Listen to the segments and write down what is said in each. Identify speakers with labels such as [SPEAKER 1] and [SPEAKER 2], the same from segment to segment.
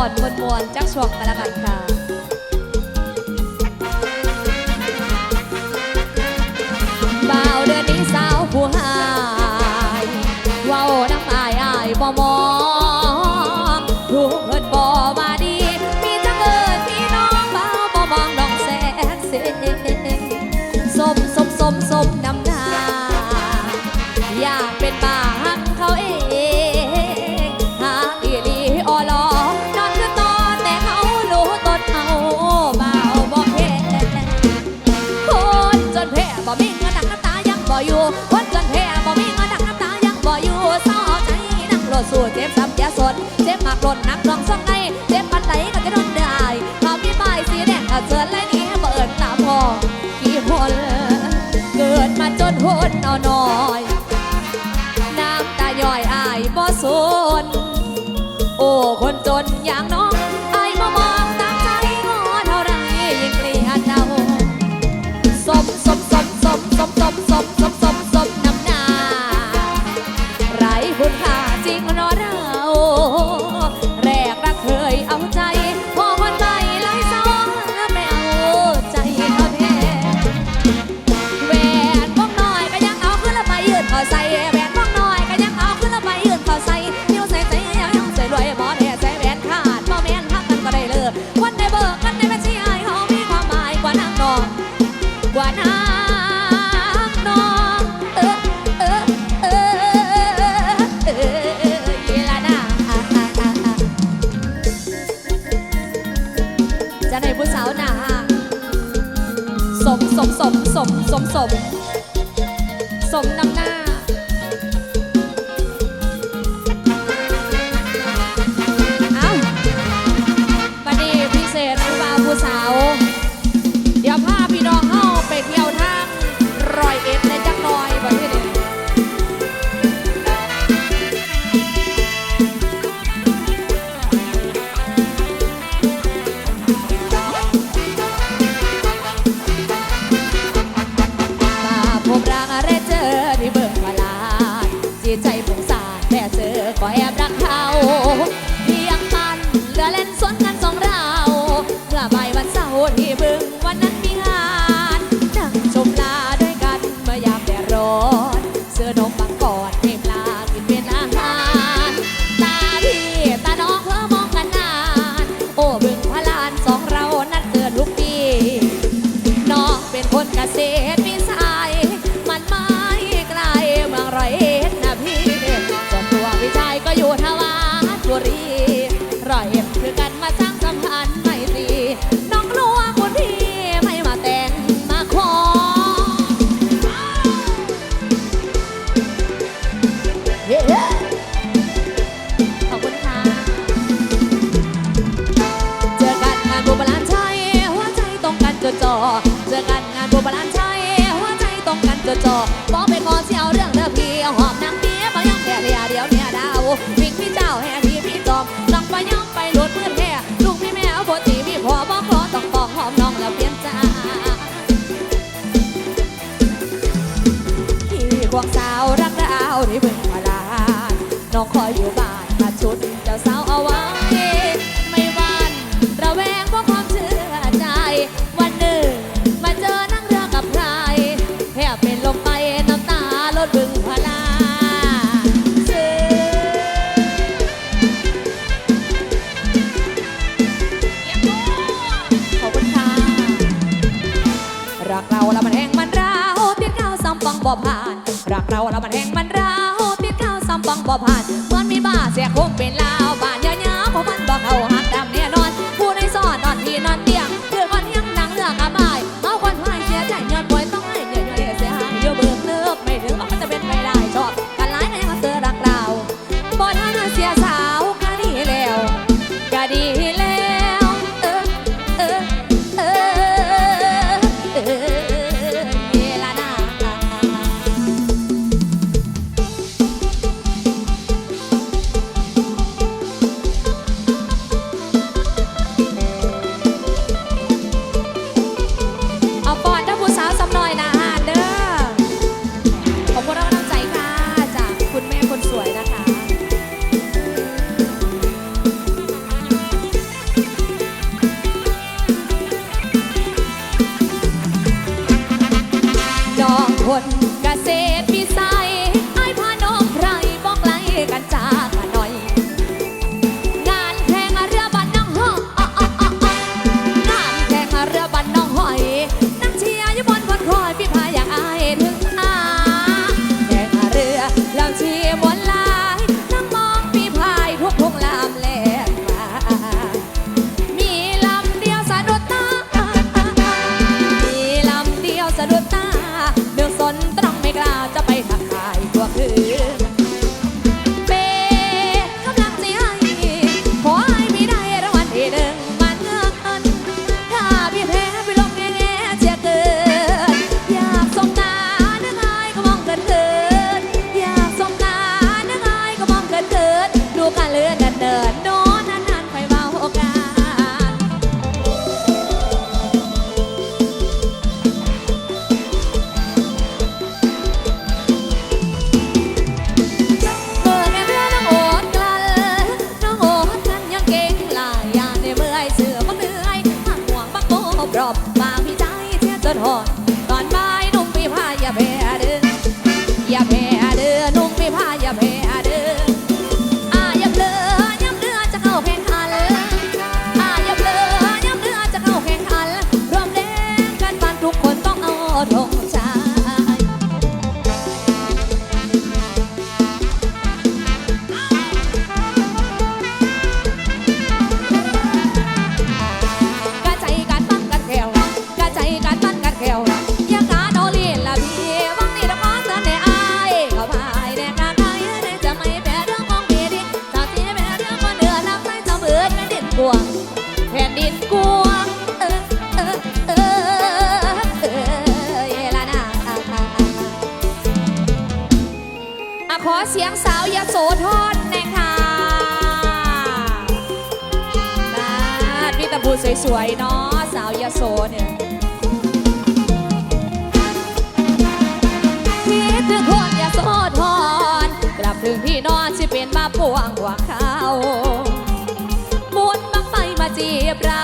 [SPEAKER 1] อนมวนมวนจักช่วงกันละกันค่ะบ่าวเดือนนี้สาวผู้หายว้าน้ำอายอายบ่มอ สนเจ็บมากหล่นนักรองซ่องในเจ็บปันไหนก็จะโดนได้ทำพี่ใบาสีแดงก็เชิญเลยนี่เบิดตาพอกี่คนเกิดมาจนหนเอาหน้อยน้ำตาย่อยอายบ่สนโอ้คนจนอย่างน้อย สมสมสม เจอกันงานบุบผาชัยหัวใจตรงกันจดจ่อบอกไปขอเสี่ยวเรื่องเธอพี่หอมนางเดียบางยังแผ่เรียเดียวเนี่ยดาวพิงพี่เจ้าแห่พี่พี่จอมสั่งไปย่อมไปรถดพื่อนแห่ลูกพี่แม่เอาบทตีพี่พอบอกขอต้องปองหอมน้องแล้วเปลี่ยนใจพี่ควงสาวรักดาวที่เพิ่งมาลาน้องคอยอยู่บ้าน บ่ผ่านรักเราแล้วมันแห้งมันร้าวติดข้าวซ้ำปองบ่ผ่านเหมือนมีบ้าเสียคงเป็นลาวบ้าน เทียนจนหอนตอนมา สียงสาวยโสธรหน่ยค่ะนาดมีแตะบูสวยๆเนาะสาวยโสเนี่ยคิดถึงคนยโสธรกลับถึงพี่นอนสิเป็นมาปวงกว่าเขาบุญบังไฟมาจีบเรา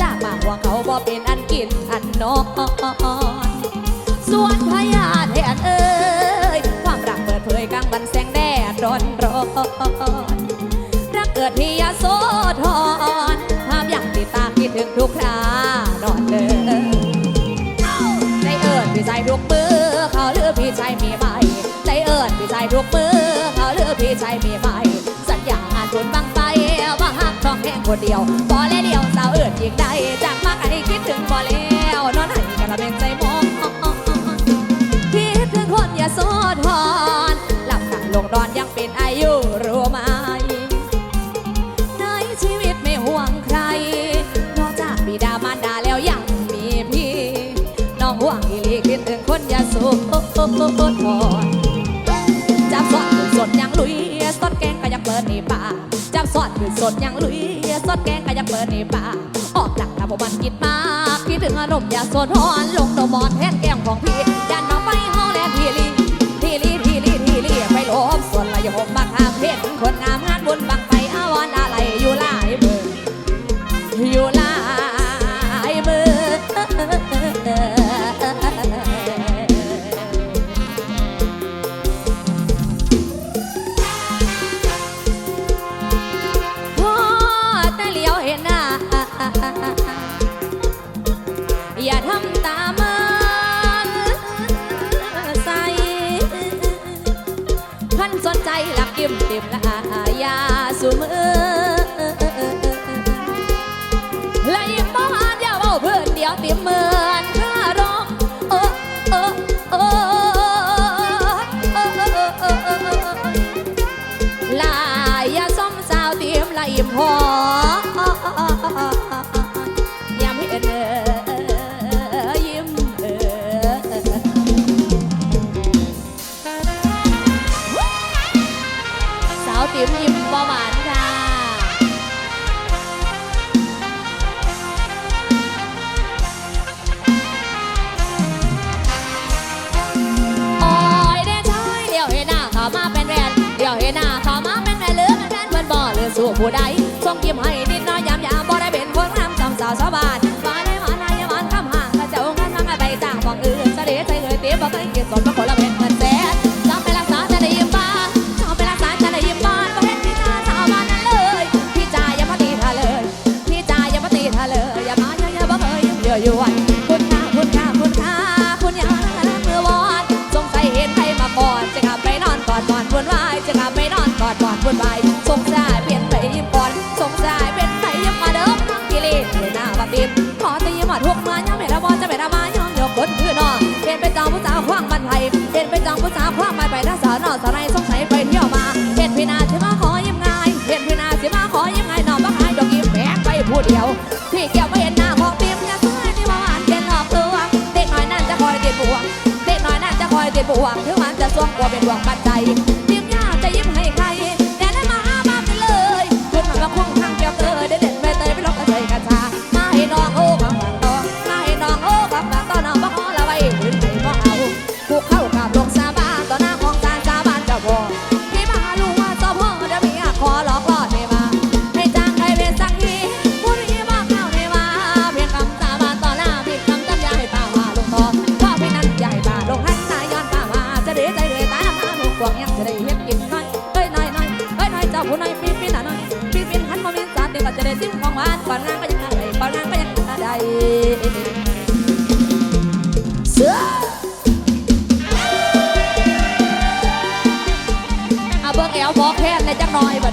[SPEAKER 1] จากปากว่าเขาบ่เป็นอันกินอันนอน ร้อนรักเกิดที่ยาโสธรภาพอย่างติดตาคิดถึงทุกครานอนเดินใจเอิญพี่ใจทุกมือเขาเลือพี่ใจมีไหมใจเอิญพี่ใจทุกมือเขาเลือพี่ใจมีไหมสัญญางานบุญบังไปว่าหักน้องแค่คนเดียวพอแล้วเดียวสาวเอิญยิงได้จากมากไอ้คิดถึงพอแล้วนอนให้กันละเป็นใจมองคิดถึงคนอย่าโซทอนหลับตาลงนอนยังเป็นอายุ จับสอดปืนสดยังลุยสดแกงก็ยังเปิดในป่าจับสอดปืนสดยังลุยสดแกงก็ยังเปิดในป่าออกหลักตาผมมันกินมากคิดถึงอารมณ์อย่าสดหอนลงโดมอนแทนแก้มของพี่ยันน้องไปห้องแลทีลีทีลีทีลีทีลีไปลบส่วนละยมบักหางเพชรคน ตรียมยิ้มประหวานค่ะ โอ้ยเด้ชายเดี๋ยวเห็นหน้าเขามาเป็นแฟนเดี๋ยวเห็นหน้าเขามาเป็นแฟนหรือเป็นแฟนเพื่อนบ่หรือสู่ผู้ใด ส่งยิ้มให้นิดน้อยยามยามบ่ได้เป็นคนงามสำสาวสาวบ้าน ทุกมาย่ำเห็นละบอจะเม่นละมาย่อมยกคนคือนอเห็นไปจองผู้สาวคว้างบันไทยเห็นไปจองผู้สาวคว้างไปไปรักษานอสไนสงสัยไปเที่ยวมาเห็นพี่นาสิมาขอยิ้มง่ายเห็นพี่นาสิมาขอยิ้มง่ายนอบ้าหายดอกยิ้มแฝงไปผู้เดียวพี่เกี่ยวไม่เห็นหน้าของพี่พี่สวอที่มาหวานเห็นหลอกตัวเด็กน้อยนั่นจะคอยติดบ่วงเด็กน้อยนั่นจะคอยติดบ่วงถึงมันจะซ่วงกลัวเป็นบ่วงไป เบื้องแอวบอกแค่ในจังหน่อยบ